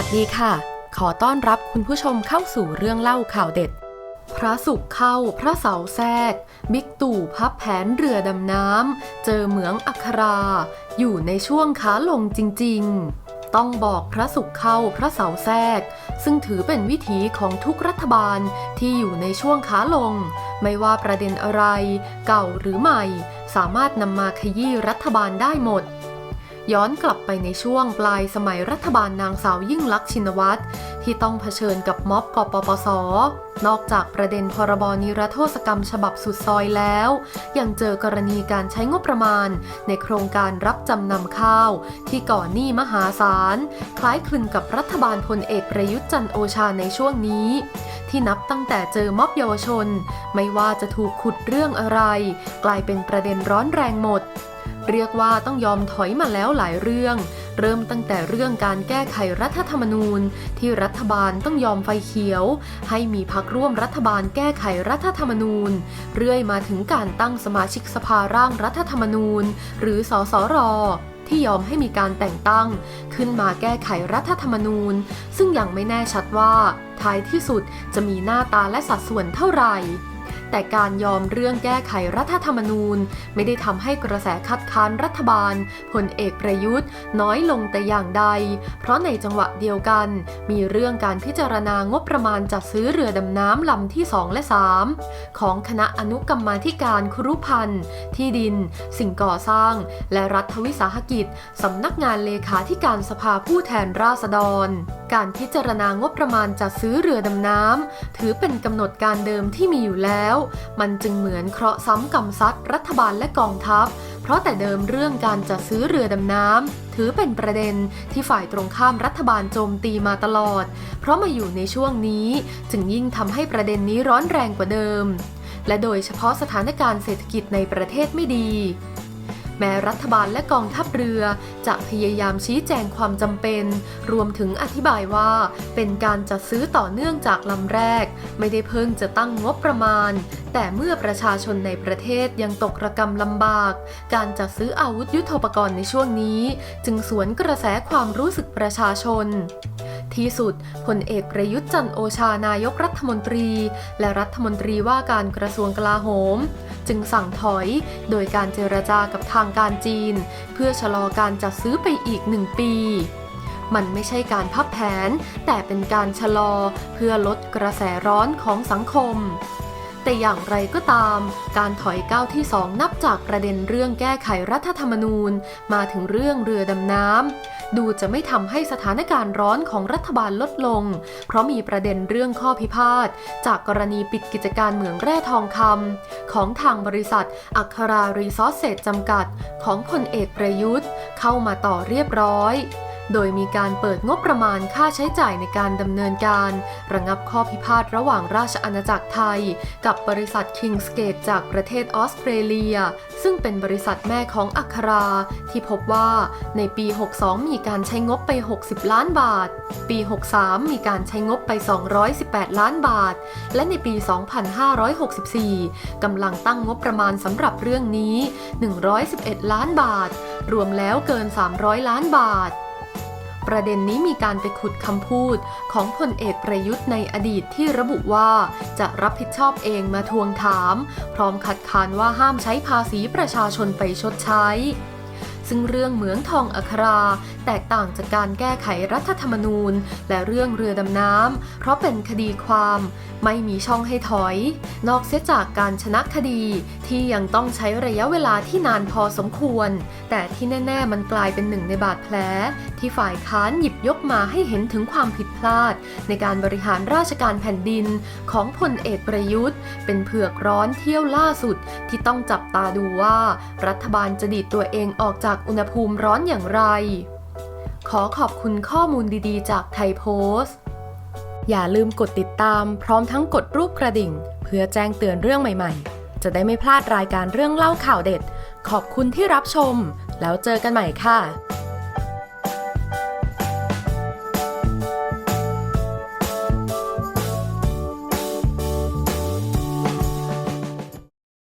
ัสดีค่ะ ขอต้อนรับคุณผู้ชมเข้าสู่เรื่องเล่าข่าวเด็ด พระสุขเข้าพระเสาแทรก บิ๊กตู่พับแผนเรือดำน้ำ เจอเหมืองอัครา อยู่ในช่วงขาลงจริง ๆ ต้องบอกพระสุขเข้าพระเสาแทรก ซึ่งถือเป็นวิถีของทุกรัฐบาลที่อยู่ในช่วงขาลง ไม่ว่าประเด็นอะไร เก่าหรือใหม่ สามารถนำมาขยี้รัฐบาลได้หมด ย้อนกลับไปในช่วงปลายสมัยรัฐบาลนางสาวยิ่งลักษณ์ชินวัตรที่ต้องเผชิญกับม็อบกปปส นอกจากประเด็นพรบนิรโทษกรรมฉบับสุดซอยแล้ว ยังเจอกรณีการใช้งบประมาณ ในโครงการรับจำนำข้าว ที่ก่อหนี้มหาศาล คล้ายคลึงกับรัฐบาลพลเอกประยุทธ์จันโอชาในช่วงนี้ ที่นับตั้งแต่เจอม็อบเยาวชน ไม่ว่าจะถูกขุดเรื่องอะไร กลายเป็นประเด็นร้อนแรงหมด เรียกว่าต้องยอมถอยมาแล้วหลายเรื่อง เริ่มตั้งแต่เรื่องการแก้ไขรัฐธรรมนูญ ที่รัฐบาลต้องยอมไฟเขียว ให้มีพักร่วมรัฐบาลแก้ไขรัฐธรรมนูญ เรื่อยมาถึงการตั้งสมาชิกสภาร่างรัฐธรรมนูญ หรือสสรที่ยอมให้มีการแต่งตั้ง ขึ้นมาแก้ไขรัฐธรรมนูญ ซึ่งยังไม่แน่ชัดว่าท้ายที่สุดจะมีหน้าตาและสัดส่วนเท่าไหร่ แต่การยอมเรื่องแก้ไขรัฐธรรมนูญ ไม่ได้ทำให้กระแสคัดค้านรัฐบาลพลเอกประยุทธ์ น้อยลงแต่อย่างใด เพราะในจังหวะเดียวกัน มีเรื่องการพิจารณางบประมาณจัดซื้อเรือดำน้ำลำที่ 2 และ 3 ของคณะอนุกรรมาธิการครุพันธ์ ที่ดิน สิ่งก่อสร้าง และรัฐวิสาหกิจสำนักงานเลขาธิการสภาผู้แทนราษฎร การพิจารณางบประมาณจัดซื้อเรือดำน้ำถือเป็นกำหนดการเดิมที่มีอยู่แล้ว มันจึงเหมือนเคราะห์ซ้ำกรรมซัดรัฐบาลและกองทัพ เพราะแต่เดิมเรื่องการจัดซื้อเรือดำน้ำถือเป็นประเด็นที่ฝ่ายตรงข้ามรัฐบาลโจมตีมาตลอด เพราะมาอยู่ในช่วงนี้ จึงยิ่งทำให้ประเด็นนี้ร้อนแรงกว่าเดิม และโดยเฉพาะสถานการณ์เศรษฐกิจในประเทศไม่ดี แม้รัฐบาลและกองทัพเรือ จะพยายามชี้แจงความจำเป็น รวมถึงอธิบายว่า เป็นการจัดซื้อต่อเนื่องจากลำแรก ไม่ได้เพิ่งจะตั้งงบประมาณ แต่เมื่อประชาชนในประเทศยังตกระกรรมลำบาก การจัดซื้ออาวุธยุโทโธปกรณ์ในช่วงนี้ จึงสวนกระแสความรู้สึกประชาชน ที่สุดพลเอกประยุทธ์จันโอชานายกรัฐมนตรี และรัฐมนตรีว่าการกระทรวงกลาโหม จึงสั่งถอยโดยการเจรจากับทางการจีน เพื่อชะลอการจัดซื้อไปอีกหนึ่งปีมันไม่ใช่การพับแผน แต่เป็นการชะลอเพื่อลดกระแสร้อนของสังคม แต่อย่างไรก็ตาม การถอยก้าวที่2นับจากประเด็นเรื่องแก้ไขรัฐธรรมนูญ มาถึงเรื่องเรือดำน้ำ ดูจะไม่ทำให้สถานการณ์ร้อนของรัฐบาลลดลง เพราะมีประเด็นเรื่องข้อพิพาท จากกรณีปิดกิจการเหมืองแร่ทองคำของทางบริษัท อัครารีซอสเซจจำกัด ของพลเอกประยุทธ์ เข้ามาต่อเรียบร้อย โดยมีการเปิดงบประมาณค่าใช้จ่ายในการดำเนินการ ระงับข้อพิพาทระหว่างราชอาณาจักรไทย กับบริษัท Kingsgate จากประเทศออสเตรเลีย ซึ่งเป็นบริษัทแม่ของอัครา ที่พบว่าในปี 62 มีการใช้งบไป 60 ล้านบาท ปี 63 มีการใช้งบไป 218 ล้านบาท และในปี 2564 กำลังตั้งงบประมาณสำหรับเรื่องนี้ 111 ล้านบาท รวมแล้วเกิน 300 ล้านบาท ประเด็นนี้มีการไปขุดคำพูดของพลเอกประยุทธ์ในอดีตที่ระบุว่าจะรับผิดชอบเองมาทวงถาม พร้อมคัดค้านว่าห้ามใช้ภาษีประชาชนไปชดใช้ ซึ่งเรื่องเหมืองทองอัครา แตกต่างจากการแก้ไขรัฐธรรมนูญ และเรื่องเรือดำน้ำ เพราะเป็นคดีความ ไม่มีช่องให้ถอย นอกเสียจากการชนะคดีที่ยังต้องใช้ระยะเวลาที่นานพอสมควร แต่ที่แน่ ๆ มันกลายเป็นหนึ่งในบาดแผล ที่ฝ่ายค้านหยิบยกมาให้เห็นถึงความผิดพลาด ในการบริหารราชการแผ่นดินของพลเอกประยุทธ์ เป็นเผือกร้อนเที่ยวล่าสุดที่ต้องจับตาดูว่า รัฐบาลจะดีดตัวเองออกจากอุณหภูมิร้อนอย่างไร ขอขอบคุณข้อมูลดีๆ จากไทยโพสต์ อย่าลืมกดติดตามพร้อมทั้งกดรูปกระดิ่ง เพื่อแจ้งเตือนเรื่องใหม่ๆ จะได้ไม่พลาดรายการเรื่องเล่าข่าวเด็ด ขอบคุณที่รับชม แล้วเจอกันใหม่ค่ะ